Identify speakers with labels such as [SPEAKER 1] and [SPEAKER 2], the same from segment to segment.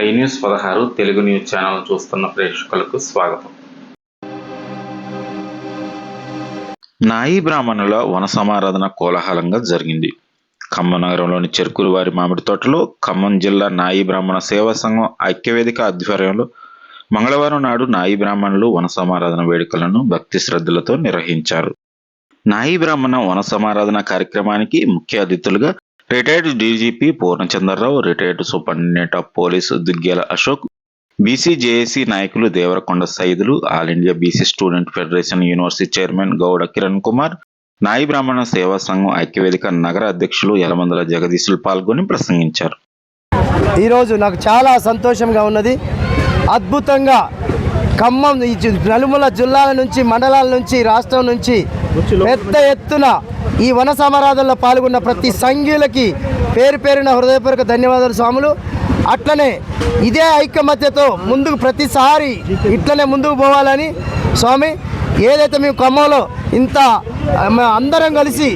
[SPEAKER 1] I news పదహారు Telugu news channel చూస్తున్న ప్రేక్షకులకు స్వాగతం. నాయి బ్రాహ్మణుల వన సమారాధన కోలాహలంగా జరిగింది. ఖమ్మం నగరంలోని చెరుకూరు వారి మామిడి తోటలో ఖమ్మం జిల్లా నాయి బ్రాహ్మణ సేవా సంఘం ఐక్యవేదిక ఆధ్వర్యంలో మంగళవారం నాడు నాయి బ్రాహ్మణులు వన సమారాధన వేడుకలను భక్తి శ్రద్ధలతో నిర్వహించారు. నాయి బ్రాహ్మణ వన సమారాధన కార్యక్రమానికి ముఖ్య అతిథులుగా retired DGP Purnachandrarao retired superintendent of police Duggela Ashok BC JAC నాయకులు Devarakonda Saidulu all India BC student federation university chairman Gouda Kiran Kumar Nayi Brahmana సేవా సంఘం ఐక్యవేదిక నగర అధ్యక్షులు యలమందల జగదీశులు పాల్గొని ప్రసంగించారు.
[SPEAKER 2] ఈరోజు నాకు చాలా సంతోషంగా ఉన్నది. అద్భుతంగా ఖమ్మం నలుమూల జిల్లాల నుంచి మండలాల నుంచి రాష్ట్రం నుంచి పెద్ద ఎత్తున ఈ వన సమారాధనలో పాల్గొన్న ప్రతి సంఘీయులకి పేరు పేరున హృదయపూర్వక ధన్యవాదాలు స్వాములు. అట్లనే ఇదే ఐకమత్యతో ముందుకు ప్రతిసారి ఇట్లనే ముందుకు పోవాలని స్వామి. ఏదైతే మేము ఖమ్మంలో ఇంత అందరం కలిసి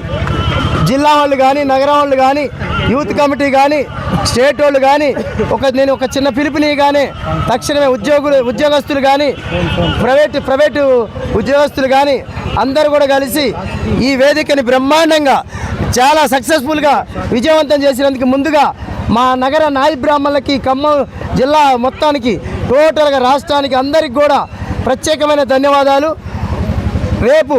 [SPEAKER 2] జిల్లా వాళ్ళు కానీ నగరం వాళ్ళు కానీ యూత్ కమిటీ కానీ స్టేట్ వాళ్ళు కానీ ఒక నేను ఒక చిన్న పిలుపుని కానీ తక్షణమే ఉద్యోగులు ఉద్యోగస్తులు కానీ ప్రైవేటు ప్రైవేటు ఉద్యోగస్తులు కానీ అందరూ కూడా కలిసి ఈ వేదికని బ్రహ్మాండంగా చాలా సక్సెస్ఫుల్గా విజయవంతం చేసినందుకు ముందుగా మా నగర నాయ బ్రాహ్మణులకి ఖమ్మం జిల్లా మొత్తానికి టోటల్గా రాష్ట్రానికి అందరికి కూడా ప్రత్యేకమైన ధన్యవాదాలు. రేపు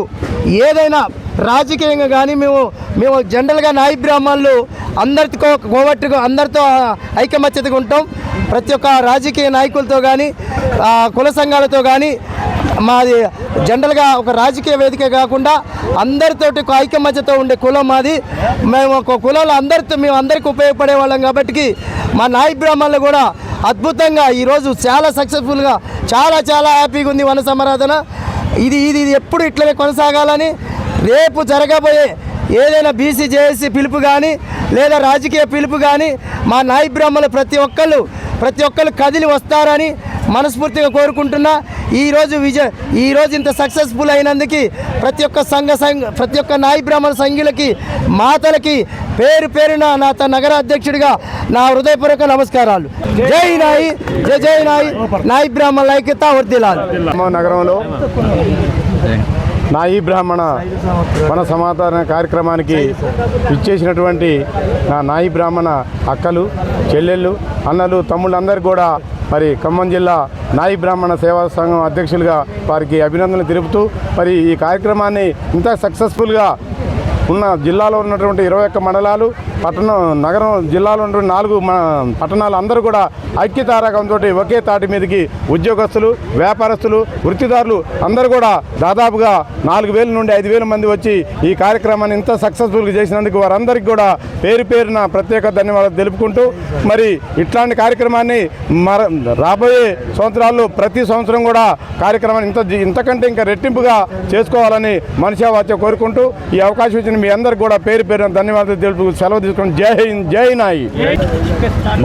[SPEAKER 2] ఏదైనా రాజకీయంగా కానీ మేము మేము జనరల్గా నాయి బ్రాహ్మణులు అందరితో కోవట్టుగా అందరితో ఐకమత్యతగా ఉంటాం. ప్రతి ఒక్క రాజకీయ నాయకులతో కానీ కుల సంఘాలతో కానీ మాది జనరల్గా ఒక రాజకీయ వేదిక కాకుండా అందరితోటి ఒక ఐకమత్యతో ఉండే కులం మాది. మేము ఒక కులంలో అందరితో మేము అందరికీ ఉపయోగపడే వాళ్ళం కాబట్టి మా నాయ బ్రాహ్మణులు కూడా అద్భుతంగా ఈరోజు చాలా సక్సెస్ఫుల్గా చాలా చాలా హ్యాపీగా ఉంది వన సమరాధన ఇది ఇది ఇది ఎప్పుడు ఇట్లనే కొనసాగాలని రేపు జరగబోయే ఏదైనా బీసీ జేఏసీ పిలుపు కానీ లేదా రాజకీయ పిలుపు కానీ మా నాయి బ్రాహ్మణులు ప్రతి ఒక్కళ్ళు ప్రతి ఒక్కళ్ళు కదిలి వస్తారని మనస్ఫూర్తిగా కోరుకుంటున్నా. ఈరోజు విజయ ఈరోజు ఇంత సక్సెస్ఫుల్ అయినందుకు ప్రతి ఒక్క సంఘ సంఘ ప్రతి ఒక్క నాయి బ్రాహ్మణ సంఘులకి మాతలకి పేరు పేరున నా త నగర అధ్యక్షుడిగా నా హృదయపూర్వక నమస్కారాలు. జై నాయి జై జై నాయి నాయి బ్రాహ్మణ ఐక్యత వర్దిలాలు
[SPEAKER 3] నగరంలో నాయి బ్రాహ్మణ మన సమాధాన కార్యక్రమానికి ఇచ్చేసినటువంటి నా నాయి బ్రాహ్మణ అక్కలు చెల్లెళ్ళు అన్నలు తమ్ముళ్ళందరూ కూడా మరి ఖమ్మం జిల్లా నాయి బ్రాహ్మణ సేవా సంఘం అధ్యక్షులుగా వారికి అభినందనలు తెలుపుతూ మరి ఈ కార్యక్రమాన్ని ఇంత సక్సెస్ఫుల్గా ఉన్న జిల్లాలో ఉన్నటువంటి ఇరవై ఒక్క మండలాలు పట్టణం నగరం జిల్లాలో ఉన్నటువంటి నాలుగు మ- పట్టణాలు అందరూ కూడా ఐక్యతారకంతో ఒకే తాటి మీదకి ఉద్యోగస్తులు వ్యాపారస్తులు వృత్తిదారులు అందరూ కూడా దాదాపుగా నాలుగు వేల నుండి ఐదు వేల మంది వచ్చి ఈ కార్యక్రమాన్ని ఇంత సక్సెస్ఫుల్గా చేసినందుకు వారందరికీ కూడా పేరు పేరున ప్రత్యేక ధన్యవాదాలు తెలుపుకుంటూ మరి ఇట్లాంటి కార్యక్రమాన్ని మర రాబోయే సంవత్సరాల్లో ప్రతి సంవత్సరం కూడా కార్యక్రమాన్ని ఇంత ఇంతకంటే ఇంకా రెట్టింపుగా చేసుకోవాలని మనిషి వాచ్య కోరుకుంటూ ఈ అవకాశం ఇచ్చిన మీ అందరికీ కూడా పేరు పేరున ధన్యవాదాలు తెలుపు సెలవు తీసుకుని జై హింద్ జై నాయి.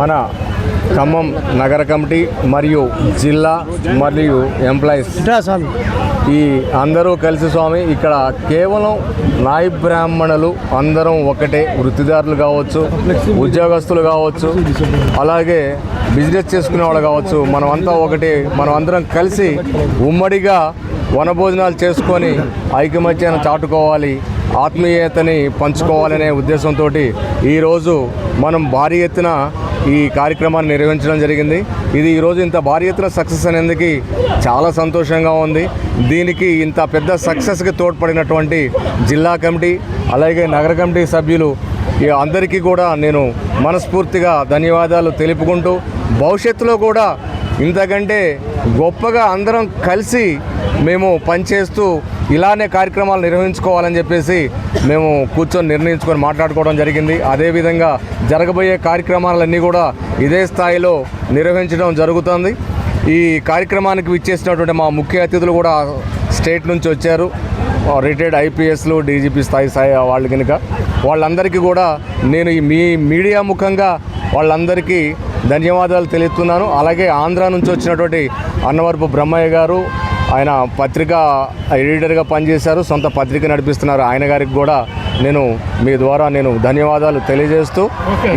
[SPEAKER 4] మన ఖమ్మం నగర కమిటీ మరియు జిల్లా మరియు ఎంప్లాయీస్. ఈ అందరూ కలిసి స్వామి ఇక్కడ కేవలం నాయి బ్రాహ్మణులు అందరం ఒకటే. వృత్తిదారులు కావచ్చు ఉద్యోగస్తులు కావచ్చు అలాగే బిజినెస్ చేసుకునే వాళ్ళు కావచ్చు. మనమంతా ఒకటే. మనం అందరం కలిసి ఉమ్మడిగా వనభోజనాలు చేసుకొని ఐకమత్యాన్ని చాటుకోవాలి. ఆత్మీయతని పంచుకోవాలనే ఉద్దేశంతో ఈరోజు మనం భారీ ఎత్తున ఈ కార్యక్రమాన్ని నిర్వహించడం జరిగింది. ఇది ఈరోజు ఇంత భారీ ఎత్తున సక్సెస్ అనేందుకు చాలా సంతోషంగా ఉంది. దీనికి ఇంత పెద్ద సక్సెస్కి తోడ్పడినటువంటి జిల్లా కమిటీ అలాగే నగర కమిటీ సభ్యులు ఈ అందరికీ కూడా నేను మనస్ఫూర్తిగా ధన్యవాదాలు తెలుపుకుంటూ భవిష్యత్తులో కూడా ఇంతకంటే గొప్పగా అందరం కలిసి మేము పనిచేస్తూ ఇలానే కార్యక్రమాలు నిర్వహించుకోవాలని చెప్పేసి మేము కూర్చొని నిర్ణయించుకొని మాట్లాడుకోవడం జరిగింది. అదేవిధంగా జరగబోయే కార్యక్రమాలన్నీ కూడా ఇదే స్థాయిలో నిర్వహించడం జరుగుతుంది. ఈ కార్యక్రమానికి విచ్చేసినటువంటి మా ముఖ్య అతిథులు కూడా స్టేట్ నుంచి వచ్చారు. రిటైర్డ్ ఐపీఎస్లు డీజీపీ స్థాయి స్థాయి వాళ్ళు కనుక. వాళ్ళందరికీ కూడా నేను ఈ మీ మీడియా ముఖంగా వాళ్ళందరికీ ధన్యవాదాలు తెలుపుతున్నాను. అలాగే ఆంధ్ర నుంచి వచ్చినటువంటి అన్నవరపు బ్రహ్మయ్య గారు ఆయన పత్రిక ఎడిటర్గా పనిచేశారు సొంత పత్రిక నడిపిస్తున్నారు. ఆయన గారికి కూడా నేను మీ ద్వారా నేను ధన్యవాదాలు తెలియజేస్తూ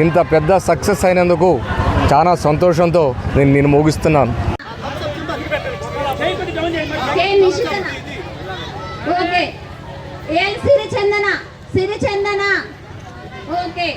[SPEAKER 4] ఇంత పెద్ద సక్సెస్ అయినందుకు
[SPEAKER 5] చాలా సంతోషంతో నేను నేను ముగిస్తున్నాను.
[SPEAKER 6] ఓకే.